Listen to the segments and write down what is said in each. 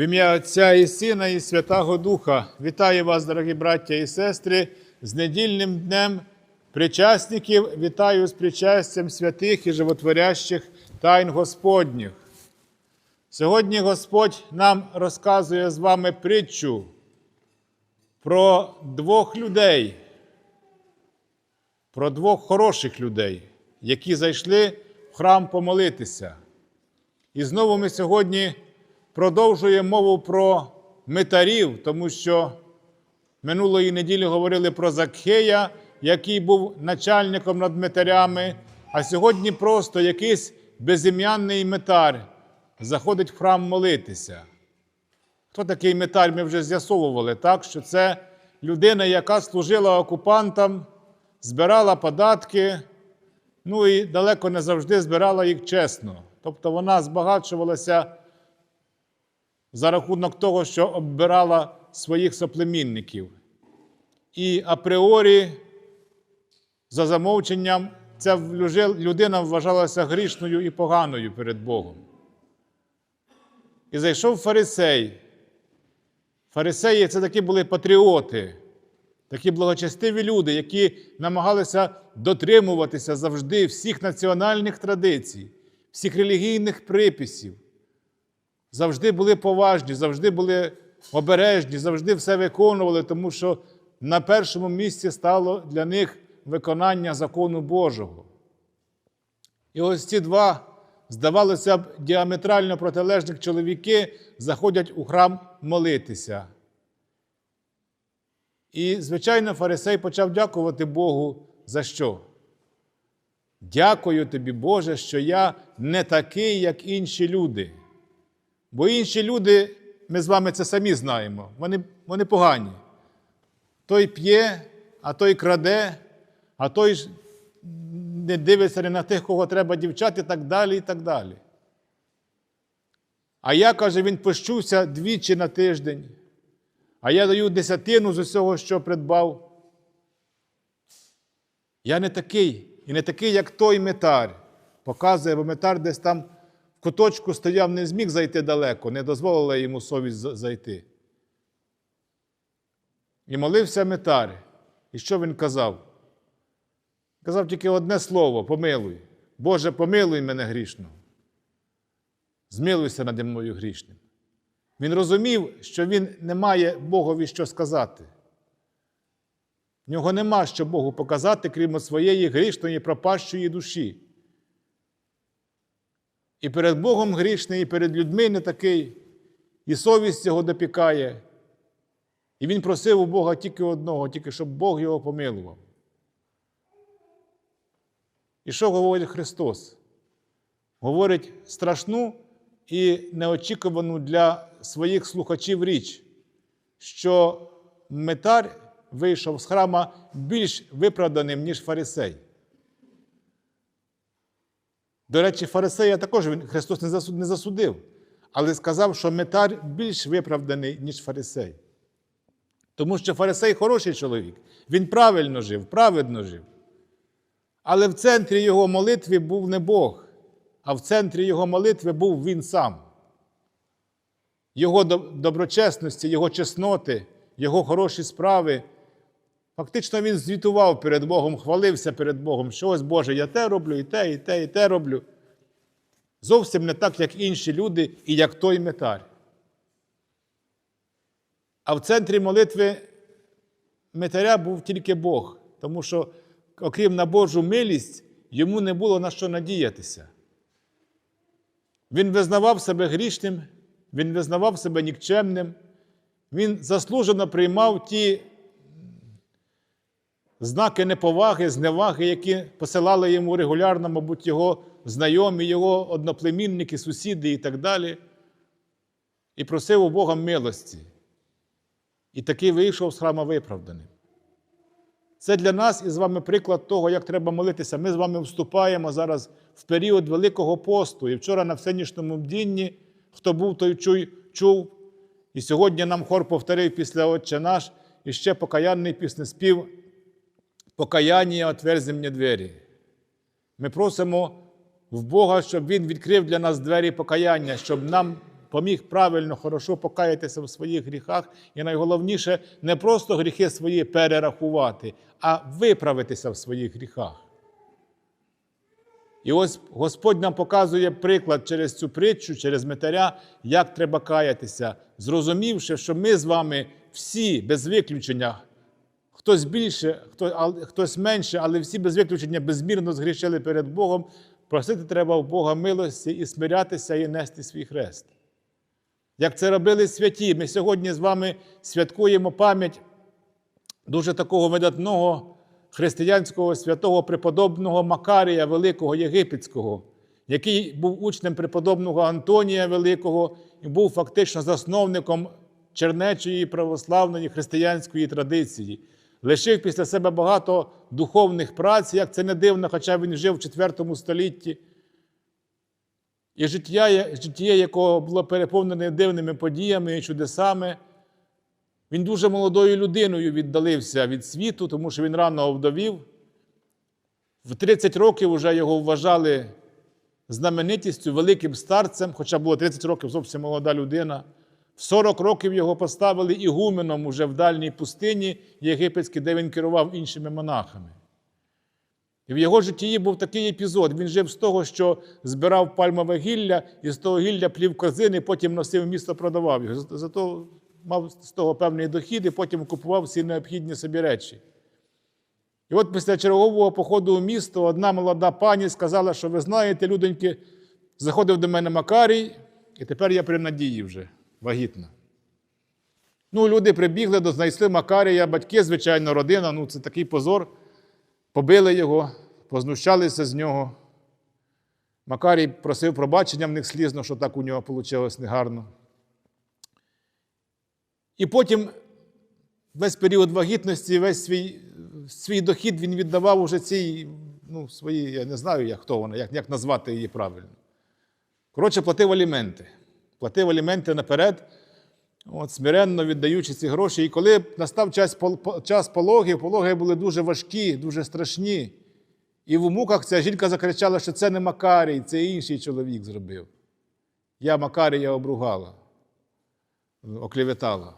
В ім'я Отця і Сина, і Святого Духа вітаю вас, дорогі браття і сестри, з недільним днем причасників. Вітаю з причастям святих і животворящих тайн Господніх. Сьогодні Господь нам розказує з вами притчу про двох людей, про двох хороших людей, які зайшли в храм помолитися. І знову ми сьогодні продовжуємо мову про митарів, тому що минулої неділі говорили про Закхея, який був начальником над митарями, а сьогодні просто якийсь безім'янний митар заходить в храм молитися. Хто такий митар, ми вже з'ясовували, так, що це людина, яка служила окупантам, збирала податки, ну і далеко не завжди збирала їх чесно. Тобто вона збагачувалася за рахунок того, що оббирала своїх соплемінників. І апріорі, за замовченням, ця людина вважалася грішною і поганою перед Богом. І зайшов фарисей. Фарисеї це такі були патріоти, такі благочестиві люди, які намагалися дотримуватися завжди всіх національних традицій, всіх релігійних приписів. Завжди були поважні, завжди були обережні, завжди все виконували, тому що на першому місці стало для них виконання закону Божого. І ось ці два, здавалося б, діаметрально протилежних чоловіки заходять у храм молитися. І, звичайно, фарисей почав дякувати Богу за що? Дякую тобі, Боже, що я не такий, як інші люди. Бо інші люди, ми з вами це самі знаємо, вони, вони погані. Той п'є, а той краде, а той не дивиться не на тих, кого треба дівчат, і так далі, і так далі. А я, каже, він пощуся двічі на тиждень, а я даю десятину з усього, що придбав. Я не такий, і не такий, як той метар. Показує, бо метар десь там куточку стояв, не зміг зайти далеко, не дозволила йому совість зайти. І молився метар. І що він казав? Казав тільки одне слово: помилуй. Боже, помилуй мене грішного. Змилуйся наді мною грішним. Він розумів, що він не має Богові що сказати. В нього нема що Богу показати, крім своєї грішної, пропащої душі. І перед Богом грішний, і перед людьми не такий, і совість його допікає. І він просив у Бога тільки одного, тільки щоб Бог його помилував. І що говорить Христос? Говорить страшну і неочікувану для своїх слухачів річ, що метар вийшов з храма більш виправданим, ніж фарисей. До речі, фарисея також він, Христос не засудив, але сказав, що метар більш виправданий, ніж фарисей. Тому що фарисей хороший чоловік, він правильно жив, праведно жив. Але в центрі його молитви був не Бог, а в центрі його молитви був він сам. Його доброчесності, його чесноти, його хороші справи. Фактично він звітував перед Богом, хвалився перед Богом, що ось Боже, я те роблю, і те, і те, і те роблю. Зовсім не так, як інші люди, і як той метар. А в центрі молитви метаря був тільки Бог, тому що, окрім на Божу милість, йому не було на що надіятися. Він визнавав себе грішним, він визнавав себе нікчемним, він заслужено приймав ті знаки неповаги, зневаги, які посилали йому регулярно, мабуть, його знайомі, його одноплемінники, сусіди і так далі. І просив у Бога милості. І такий вийшов з храма виправданим. Це для нас із вами приклад того, як треба молитися. Ми з вами вступаємо зараз в період Великого посту. І вчора на всенішньому бдінні, хто був, той чуй, чув. І сьогодні нам хор повторив після Отче наш і ще покаянний піснеспів покаяння отверзи мені двері. Ми просимо в Бога, щоб Він відкрив для нас двері покаяння, щоб нам поміг правильно, хорошо покаятися в своїх гріхах. І найголовніше не просто гріхи свої перерахувати, а виправитися в своїх гріхах. І ось Господь нам показує приклад через цю притчу, через метаря, як треба каятися, зрозумівши, що ми з вами всі без виключення, хтось більше, хто- хтось менше, але всі без виключення безмірно згрішили перед Богом. Просити треба в Бога милості і смирятися і нести свій хрест. Як це робили святі, ми сьогодні з вами святкуємо пам'ять дуже такого видатного християнського святого преподобного Макарія Великого Єгипетського, який був учнем преподобного Антонія Великого і був фактично засновником чернечої православної християнської традиції. Лишив після себе багато духовних праць, як це не дивно, хоча він жив в IV столітті. І життя, життя якого було переповнене дивними подіями і чудесами. Він дуже молодою людиною віддалився від світу, тому що він рано овдовів. В 30 років вже його вважали знаменитістю, великим старцем, хоча було 30 років зовсім молода людина. В 40 років його поставили ігуменом уже в дальній пустині єгипетській, де він керував іншими монахами. І в його житті був такий епізод. Він жив з того, що збирав пальмове гілля, і з того гілля плів корзини, потім носив місто, продавав його. Зато мав з того певний дохід і потім купував всі необхідні собі речі. І от після чергового походу у місто одна молода пані сказала, що ви знаєте, людоньки, заходив до мене Макарій, і тепер я при надії вже вагітна. Ну, люди прибігли, знайшли Макарія, батьки, звичайно, родина. Ну, це такий позор. Побили його, познущалися з нього. Макарій просив пробачення в них слізно, що так у нього вийшло негарно. І потім весь період вагітності, весь свій, свій дохід він віддавав уже цій, ну, своїй, я не знаю, як хто вона, як, як назвати її правильно. Коротше, платив аліменти. Платив аліменти наперед, от, смиренно віддаючи ці гроші. І коли настав час, час пологів, пологи були дуже важкі, дуже страшні. І в муках ця жінка закричала, що це не Макарій, це інший чоловік зробив. Я Макарія обругала, оклеветала.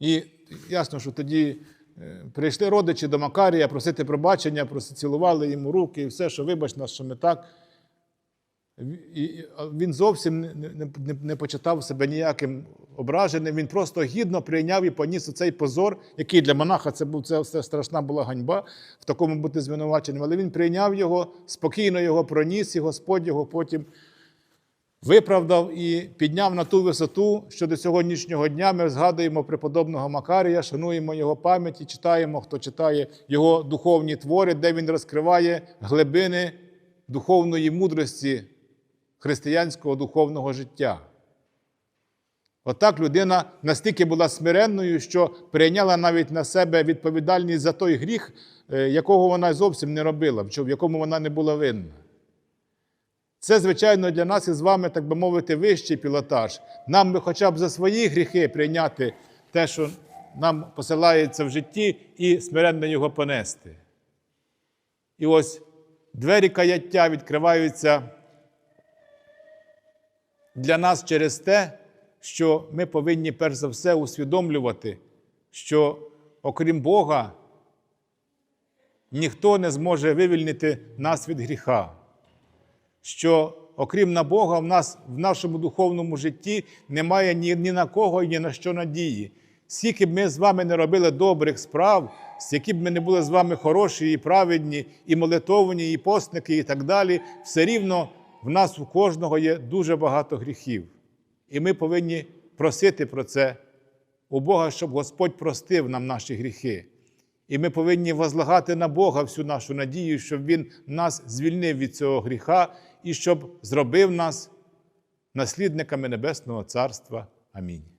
І ясно, що тоді е, прийшли родичі до Макарія просити пробачення, цілували йому руки і все, що вибач нас, що ми так. Він зовсім не, почитав себе ніяким ображеним. Він просто гідно прийняв і поніс цей позор, який для монаха це був це, це страшна була ганьба в такому бути звинуваченим. Але він прийняв його, спокійно його проніс, і Господь його потім виправдав і підняв на ту висоту, що до сьогоднішнього дня ми згадуємо преподобного Макарія, шануємо його пам'ять і читаємо, хто читає його духовні твори, де він розкриває глибини духовної мудрості християнського духовного життя. Отак людина настільки була смиренною, що прийняла навіть на себе відповідальність за той гріх, е, якого вона зовсім не робила, в якому вона не була винна. Це, звичайно, для нас із вами, так би мовити, вищий пілотаж. Нам би хоча б за свої гріхи прийняти те, що нам посилається в житті, і смиренно його понести. І ось двері каяття відкриваються для нас через те, що ми повинні перш за все усвідомлювати, що окрім Бога ніхто не зможе вивільнити нас від гріха що окрім на Бога, в нас в нашому духовному житті немає ні, ні на кого і ні на що надії. Скільки б ми з вами не робили добрих справ, скільки б ми не були з вами хороші і праведні, і молитовні, і постники, і так далі, все рівно в нас у кожного є дуже багато гріхів. І ми повинні просити про це у Бога, щоб Господь простив нам наші гріхи. І ми повинні возлагати на Бога всю нашу надію, щоб Він нас звільнив від цього гріха і щоб зробив нас наслідниками Небесного Царства. Амінь.